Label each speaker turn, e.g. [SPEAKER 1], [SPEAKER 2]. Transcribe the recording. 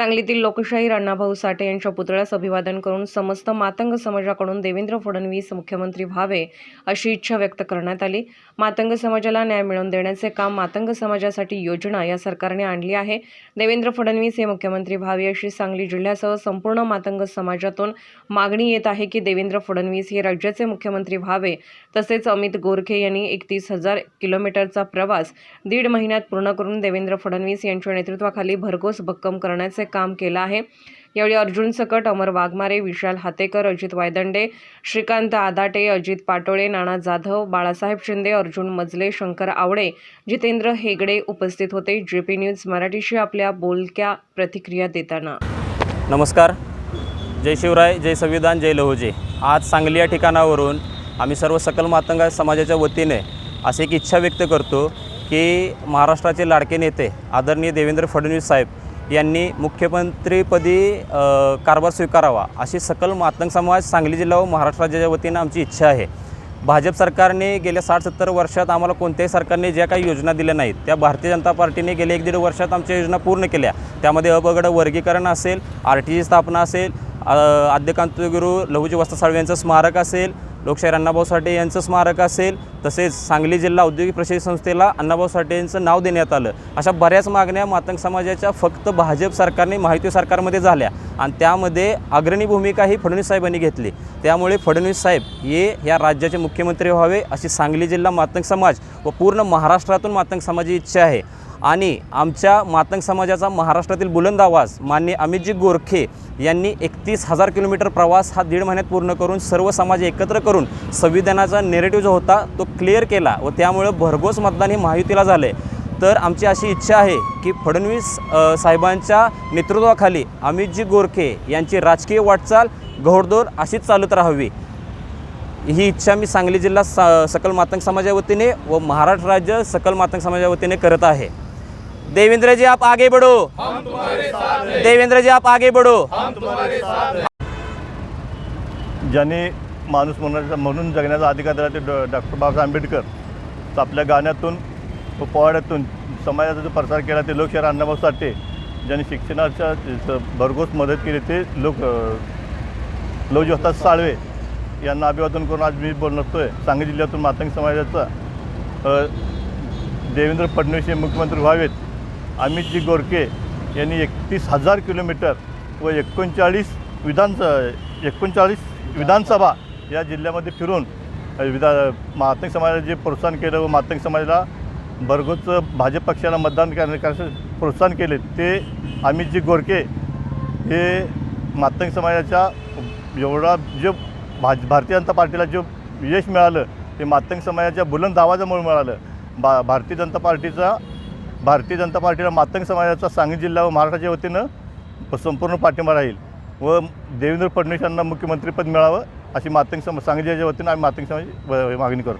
[SPEAKER 1] सांगलीतील लोकशाहीर अण्णाभाऊ साठे यांच्या पुतळ्यास अभिवादन करून समस्त मातंग समाजाकडून देवेंद्र फडणवीस मुख्यमंत्री व्हावे अशी इच्छा व्यक्त करण्यात आली. मातंग समाजाला न्याय मिळवून देण्याचे काम मातंग समाजासाठी योजना या सरकारने आणली आहे. देवेंद्र फडणवीस हे मुख्यमंत्री व्हावे अशी सांगली जिल्ह्यासह संपूर्ण मातंग समाजातून मागणी येत आहे की देवेंद्र फडणवीस हे राज्याचे मुख्यमंत्री व्हावे. तसेच अमित गोरखे यांनी एकतीस हजार किलोमीटरचा प्रवास दीड महिन्यात पूर्ण करून देवेंद्र फडणवीस यांच्या नेतृत्वाखाली भरघोस भक्कम करण्याचे काम केलं आहे. यावेळी अर्जुन सकट अमर वाघमारे विशाल हातेकर अजित वायदंडे श्रीकांत आदाटे अजित पाटोळे नाना जाधव बाळासाहेब शिंदे अर्जुन मजले शंकर आवडे जितेंद्र हेगडे उपस्थित होते. जेपी न्यूज मराठीशी आपल्या बोलक्या प्रतिक्रिया देताना.
[SPEAKER 2] नमस्कार. जय शिवराय जय संविधान जय लहुजे. आज सांगली या ठिकाणावरून आम्ही सर्व सकल मातंग समाजाच्या वतीने अशी एक इच्छा व्यक्त करतो की महाराष्ट्राचे लाडके नेते आदरणीय देवेंद्र फडणवीस साहेब यांनी मुख्यमंत्रीपदी कारभार स्वीकारावा अशी सकल मातंग समाज सांगली जिल्हा व महाराष्ट्र राज्याच्या वतीनं आमची इच्छा आहे. भाजप सरकारने गेल्या साठ सत्तर वर्षात आम्हाला कोणत्याही सरकारने ज्या काही योजना दिल्या नाहीत त्या भारतीय जनता पार्टीने गेल्या एक दीड वर्षात आमच्या योजना पूर्ण केल्या. त्यामध्ये अबगड वर्गीकरण असेल आर टी स्थापना असेल आद्यकांत गुरु लहुजी वस्ता साळवे यांचं स्मारक असेल लोकशाहीर अण्णाभाऊ साठे यांचं स्मारक असेल तसेच सांगली जिल्हा औद्योगिक प्रशिक्षण संस्थेला अण्णाभाऊ साठे यांचं नाव देण्यात आलं. अशा बऱ्याच मागण्या मातंग समाजाच्या फक्त भाजप सरकारने महायुती सरकारमध्ये झाल्या आणि त्यामध्ये अग्रणी भूमिका ही फडणवीस साहेबांनी घेतली. त्यामुळे फडणवीस साहेब हे या राज्याचे मुख्यमंत्री व्हावे अशी सांगली जिल्हा मातंग समाज व पूर्ण महाराष्ट्रातून मातंग समाजाची इच्छा आहे. आणि आमच्या मातंग समाजाचा महाराष्ट्रातील बुलंद आवाज मान्य अमितजी गोरखे यांनी एकतीस हजार किलोमीटर प्रवास हा दीड महिन्यात पूर्ण करून सर्व समाज एकत्र करून संविधानाचा नेरेटिव्ह जो होता तो क्लिअर केला व त्यामुळं भरघोस मतदान हे महायुतीला झालं आहे तर आमची अशी इच्छा आहे की फडणवीस साहेबांच्या नेतृत्वाखाली अमितजी गोरखे यांची राजकीय वाटचाल घोडदौड अशीच चालत राहावी. ही इच्छा मी सांगली जिल्हा सा सकल मातंग समाजावतीने व महाराष्ट्र राज्य सकल मातंग समाजावतीने करत आहे. देवेंद्र जी आप आगे बढ़ो। देवेंद्र जी आप आगे बढ़ो।
[SPEAKER 3] ज्यांनी माणूस म्हणून म्हणून जगण्याचा अधिकार दिला ते डॉ डॉक्टर बाबासाहेब आंबेडकर. आपल्या गाण्यातून व पोवाड्यातून समाजाचा जो प्रसार केला ते लोकशाहीर अण्णाभाऊ साठे ज्यांनी शिक्षणाच्या भरघोस मदत केली ते लोक लवजी साळवे यांना अभिवादन करून आज मी बोलतो आहे सांगली जिल्ह्यातून मातंग समाजाचा देवेंद्र फडणवीस हे मुख्यमंत्री व्हावेत. अमितजी गोरके यांनी एकतीस हजार किलोमीटर व एकोणचाळीस विधानसभा एकोणचाळीस विधानसभा या जिल्ह्यामध्ये फिरून विधा मातंग समाजाला जे प्रोत्साहन केलं व मातंग समाजाला भरघोच भाजप पक्षाला मतदान करण्यासाठी प्रोत्साहन केले. ते अमितजी गोरके हे मातंग समाजाच्या एवढा जे भाज भारतीय जनता पार्टीला जे यश मिळालं ते मातंग समाजाच्या बुलंद आवाजामुळे मिळालं. बा भारतीय जनता पार्टीचा भारतीय जनता पार्टीला मातंग समाजाचा सांगली जिल्हा व महाराष्ट्राच्या वतीनं संपूर्ण पाठिंबा राहील व देवेंद्र फडणवीस यांना मुख्यमंत्रीपद मिळावं अशी मातंग सम सांगली जिल्ह्याच्या वतीनं आम्ही मातंग समाज मागणी करतो.